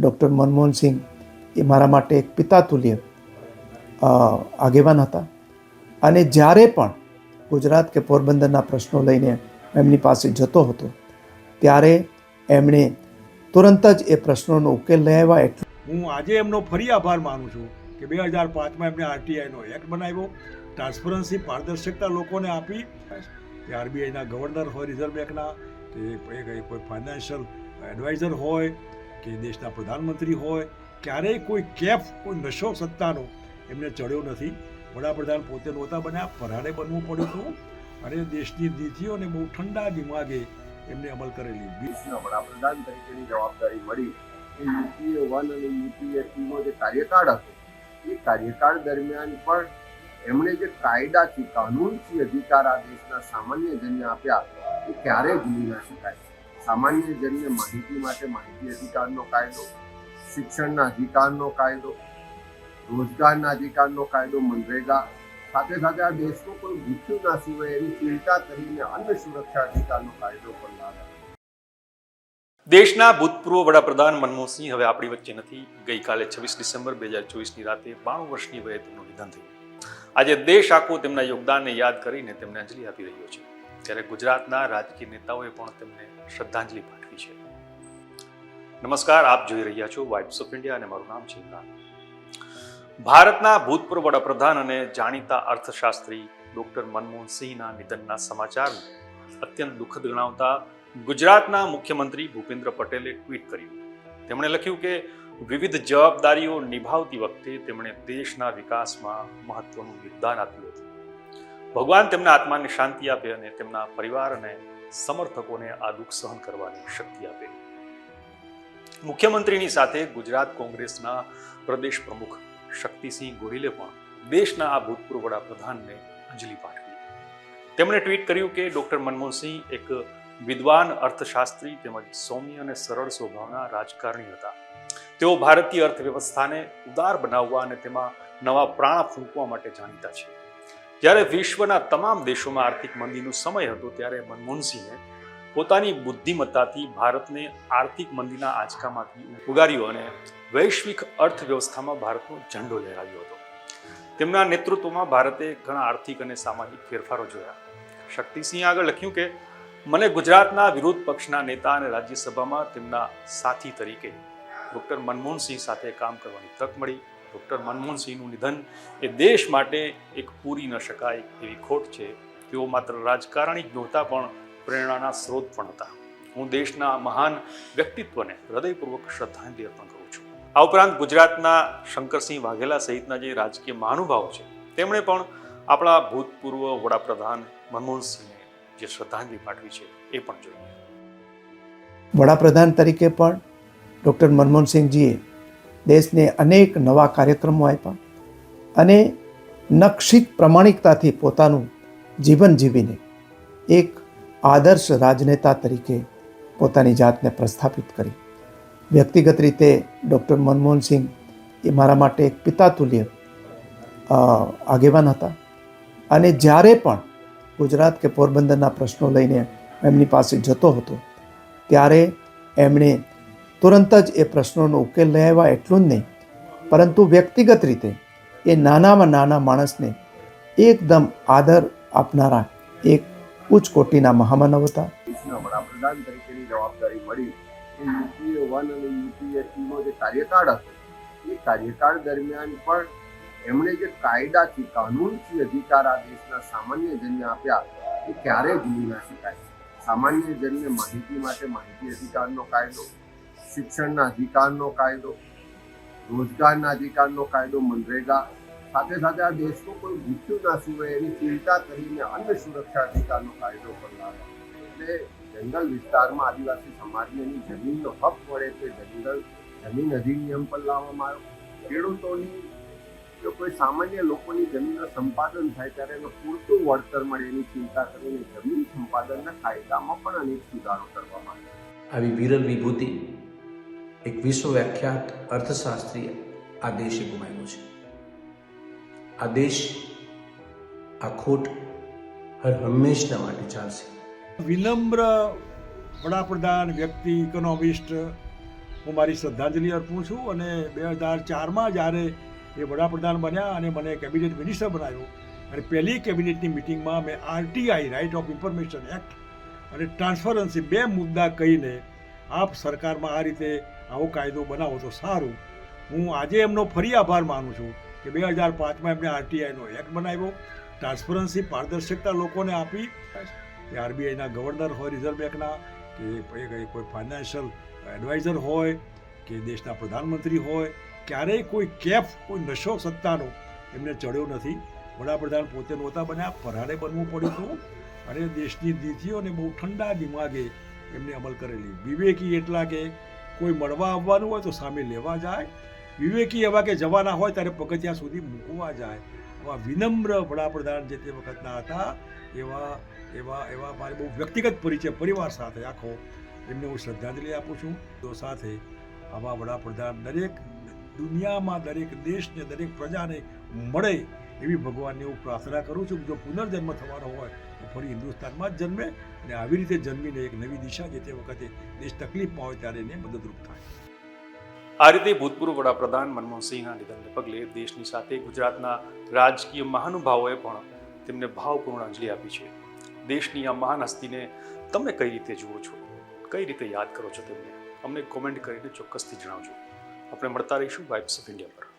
Doctor Manmohan Singh એ મારા માટે એક પિતાતુલ્ય આગેવાન હતા. અને જ્યારે પણ ગુજરાત કે પોરબંદરના પ્રશ્નો લઈને એમની પાસે જતો હતો, ત્યારે એમણે તુરંત જ એ પ્રશ્નોનો ઉકેલ લઈ આવ્યા એટલે હું આજે એમનો ફરી આભાર માનું છું કે બે હજાર પાંચમાં એમને આરટીઆઈનો એક્ટ બનાવ્યો, ટ્રાન્સપરન્સી, પારદર્શકતા લોકોને આપી. કે આરબીઆઈના ગવર્નર હોય, રિઝર્વ બેંકના કે કોઈ ફાઇનાન્શિયલ એડવાઇઝર હોય કે દેશના પ્રધાનમંત્રી હોય, ક્યારેય કોઈ કેફ, કોઈ નશો સત્તાનો એમને ચડ્યો નથી. વડાપ્રધાન પોતે નહોતા બન્યા, પરાણે બનવું પડ્યું હતું અને દેશની નીતિઓને બહુ ઠંડા દિમાગે એમને અમલ કરેલી. દેશના વડાપ્રધાન તરીકેની જવાબદારી મળી. એ યુપીએ વન અને યુપીએ ટુનો જે કાર્યકાળ હતો, એ કાર્યકાળ દરમિયાન પણ એમણે જે કાયદાથી, કાનૂનથી અધિકાર આ દેશના સામાન્ય જનને આપ્યા, એ ક્યારેય ભૂલી ના શકાય. સામાન્ય જનને માહિતી માટે માહિતી અધિકારનો કાયદો, શિક્ષણના અધિકારનો કાયદો, રોજગારના અધિકારનો કાયદો મનરેગા, સાથે સાથે આ દેશનું કોઈ મૃત્યુ ના સિવાય એની ચિંતા કરીને અન્ન સુરક્ષા અધિકારનો કાયદો પણ લાવ્યા દેશના ભૂતપૂર્વ વડાપ્રધાન મનમોહનસિંહ હવે આપણી વચ્ચે નથી. ગઈકાલે છવ્વીસ ડિસેમ્બર બે હજાર ચોવીસની રાતે બાણું વર્ષની વયે તેમનું નિધન થયું. આજે દેશ આખો તેમના યોગદાનને યાદ કરીને તેમને અંજલિ આપી રહ્યો છે. ત્યારે ગુજરાતના રાજકીય નેતાઓએ પણ તેમને શ્રદ્ધાંજલિ પાઠવી છે. નમસ્કાર, આપ જોઈ રહ્યા છો વાઇબ્સ ઓફ ઇન્ડિયા અને મારું નામ છે ઇમરાન. ભારતના ભૂતપૂર્વ વડાપ્રધાન અને જાણીતા અર્થશાસ્ત્રી ડોક્ટર મનમોહનસિંહના નિધનના સમાચાર અત્યંત દુઃખદ ગણાવતા ગુજરાતના મુખ્યમંત્રી ભૂપેન્દ્ર પટેલે ટ્વીટ કર્યું. તેમણે લખ્યું કે, વિવિધ જવાબદારીઓ નિભાવતી વખતે તેમણે દેશના વિકાસમાં મહત્વનું યોગદાન આપ્યું હતું. ભગવાન તેમના આત્માને શાંતિ આપે અને તેમના પરિવાર સમર્થકોને આ દુઃખ સહન કરવાની શક્તિ આપે. મુખ્યમંત્રીની સાથે ગુજરાત કોંગ્રેસના પ્રદેશ પ્રમુખ શક્તિસિંહ ગોહિલે પણ દેશના આ ભૂતપૂર્વ વડાપ્રધાનને અંજલિ પાઠવી. તેમણે ટ્વીટ કર્યું કે ડોક્ટર મનમોહનસિંહ એક વિદ્વાન, અર્થશાસ્ત્રી તેમજ સૌમ્ય અને સરળ સ્વભાવના રાજકારણી હતા. તેઓ ભારતીય અર્થવ્યવસ્થાને ઉદાર બનાવવા અને તેમાં નવા પ્રાણ ફૂંકવા માટે જાણીતા છે. જ્યારે વિશ્વના તમામ દેશોમાં આર્થિક મંદીનો સમય હતો ત્યારે મનમોહનસિંહે પોતાની બુદ્ધિમત્તાથી ભારતને આર્થિક મંદીના આંચકામાંથી ઉગાર્યો અને વૈશ્વિક અર્થવ્યવસ્થામાં ભારતનો ઝંડો લહેરાવ્યો હતો. તેમના નેતૃત્વમાં ભારતે ઘણા આર્થિક અને સામાજિક ફેરફારો જોયા. શક્તિસિંહ આગળ લખ્યું કે, મને ગુજરાતના વિરોધ પક્ષના નેતા અને રાજ્યસભામાં તેમના સાથી તરીકે ડૉક્ટર મનમોહનસિંહ સાથે કામ કરવાની તક મળી. ડૉક્ટર મનમોહનસિંહનું નિધન એ દેશ માટે એક પૂરી ન શકાય એવી ખોટ છે. તેઓ માત્ર રાજકારણી જ નહોતા પણ પ્રેરણાના સ્ત્રોત પણ હતા. હું દેશના મહાન વ્યક્તિત્વને હૃદયપૂર્વક શ્રદ્ધાંજલિ અર્પણ કરું છું. આ ઉપરાંત ગુજરાતના શંકરસિંહ વાઘેલા સહિતના જે રાજકીય મહાનુભાવો છે, તેમણે પણ આપણા ભૂતપૂર્વ વડાપ્રધાન મનમોહનસિંહને જે શ્રદ્ધાંજલિ પાઠવી છે એ પણ જોઈએ. વડાપ્રધાન તરીકે પણ ડૉક્ટર મનમોહનસિંહજીએ દેશને અનેક નવા કાર્યક્રમો આપ્યા અને નક્ષિત પ્રમાણિકતાથી પોતાનું જીવન જીવીને એક આદર્શ રાજનેતા તરીકે પોતાની જાતને પ્રસ્થાપિત કરી. વ્યક્તિગત રીતે ડૉક્ટર મનમોહનસિંહ એ મારા માટે એક પિતાતુલ્ય આગેવાન હતા અને જ્યારે પણ ગુજરાત કે પોરબંદરના પ્રશ્નો લઈને એમની પાસે જતો હતો, ત્યારે એમણે તુરંત જ એ પ્રશ્નોનો ઉકેલ આવ્યા એટલું જ નહીં. પરંતુ વ્યક્તિગત રીતે એ નાનામાં નાના માણસને એકદમ આદર આપનારા એક ઉચ્ચ કોટીના મહામાનવ હતા. વડાપ્રધાન તરીકેની જવાબદારી મળી. એ યુપીએ વન અને યુપીએ ટુનો જે કાર્યકાળ હતો, એ કાર્યકાળ દરમિયાન પણ એમણે જે કાયદાથી કાનૂનથી અધિકાર આ દેશના સામાન્ય જનને આપ્યા, એ ક્યારેય ભૂલી ના શકાય. સામાન્ય જનને માહિતી માટે માહિતી અધિકારનો કાયદો શિક્ષણના અધિકારનો કાયદો, રોજગારના અધિકારનો કાયદો મનરેગા, સાથે સાથે આ દેશનું કોઈ મૃત્યુ ના સુવે એની ચિંતા કરીને અન્ન સુરક્ષા અધિકારનો કાયદો પણ એટલે જંગલ વિસ્તારમાં આદિવાસી સમાજને એની જમીનનો હક મળે તે જંગલ, જમીન અધિનિયમ પણ લાવવામાં આવ્યો. ખેડૂતોની, જો કોઈ સામાન્ય લોકોની જમીનનું સંપાદન થાય ત્યારે એનું પૂરતું વળતર મળે એની ચિંતા કરીને જમીન સંપાદનના કાયદામાં પણ અનેક સુધારો કરવામાં આવ્યો. આવી વિરલ વિભૂતિ એક વિશ્વવ્યાખ્યાત અર્થશાસ્ત્રી આ દેશે ગુમાવ્યો છે. આ દેશ આ ખોટ હર હંમેશના માટે ચાલશે. વિનમ્ર વડાપ્રધાન વ્યક્તિ ઇકોનોમિસ્ટ, હું મારી શ્રદ્ધાંજલિ અર્પું છું અને બે હજાર ચારમાં જ્યારે એ વડાપ્રધાન બન્યા અને મને કેબિનેટ મિનિસ્ટર બનાવ્યો અને પહેલી કેબિનેટની મિટિંગમાં મેં RTI right of information act અને ટ્રાન્સપરન્સી બે મુદ્દા કહીને આપ સરકારમાં આ રીતે આવો કાયદો બનાવો તો સારું. હું આજે એમનો ફરી આભાર માનું છું કે બે હજાર પાંચમાં એમણે આરટીઆઈનો એક્ટ બનાવ્યો. ટ્રાન્સપરન્સી પારદર્શકતા લોકોને આપી. કે આરબીઆઈના ગવર્નર હોય, રિઝર્વ બેંકના, કે કંઈ ફાઇનાન્શિયલ એડવાઇઝર હોય, કે દેશના પ્રધાનમંત્રી હોય, ક્યારેય કોઈ કેફ, કોઈ નશો સત્તાનો એમને ચડ્યો નથી. વડાપ્રધાન પોતે નહોતા બન્યા પરાડે બનવું પડ્યું હતું. અને દેશની નીતિઓને બહુ ઠંડા દિમાગે એમને અમલ કરેલી. વિવેકી એટલા કે કોઈ મળવા આવવાનું હોય તો સામે લેવા જાય. વિવેકી એવા કે જવાના હોય ત્યારે પગથિયા સુધી મૂકવા જાય. આવા વિનમ્ર વડાપ્રધાન જે તે વખતના હતા, એવા એવા એવા મારે બહુ વ્યક્તિગત પરિચય, પરિવાર સાથે આખો. એમને હું શ્રદ્ધાંજલિ આપું છું. તો સાથે આવા વડાપ્રધાન દરેક દુનિયામાં દરેક દેશને, દરેક પ્રજાને મળે એવી ભગવાનને હું પ્રાર્થના કરું છું જો પુનર્જન્મ થવાનો હોય, તો ફરી હિન્દુસ્તાનમાં જ જન્મે અને આવી રીતે જન્મીને એક નવી દિશા જે તે વખતે દેશ તકલીફમાં હોય ત્યારે એને મદદરૂપ થાય. આ રીતે ભૂતપૂર્વ વડાપ્રધાન મનમોહનસિંહના નિધનને પગલે દેશની સાથે ગુજરાતના રાજકીય મહાનુભાવોએ પણ તેમને ભાવપૂર્ણ અંજલિ આપી છે. દેશની આ મહાન હસ્તીને તમે કઈ રીતે જુઓ છો? કઈ રીતે યાદ કરો છો તેમને? અમને કોમેન્ટ કરીને ચોક્કસથી જણાવજો. આપણે મળતા રહીશું વાઇબ્સ ઓફ ઇન્ડિયા પર.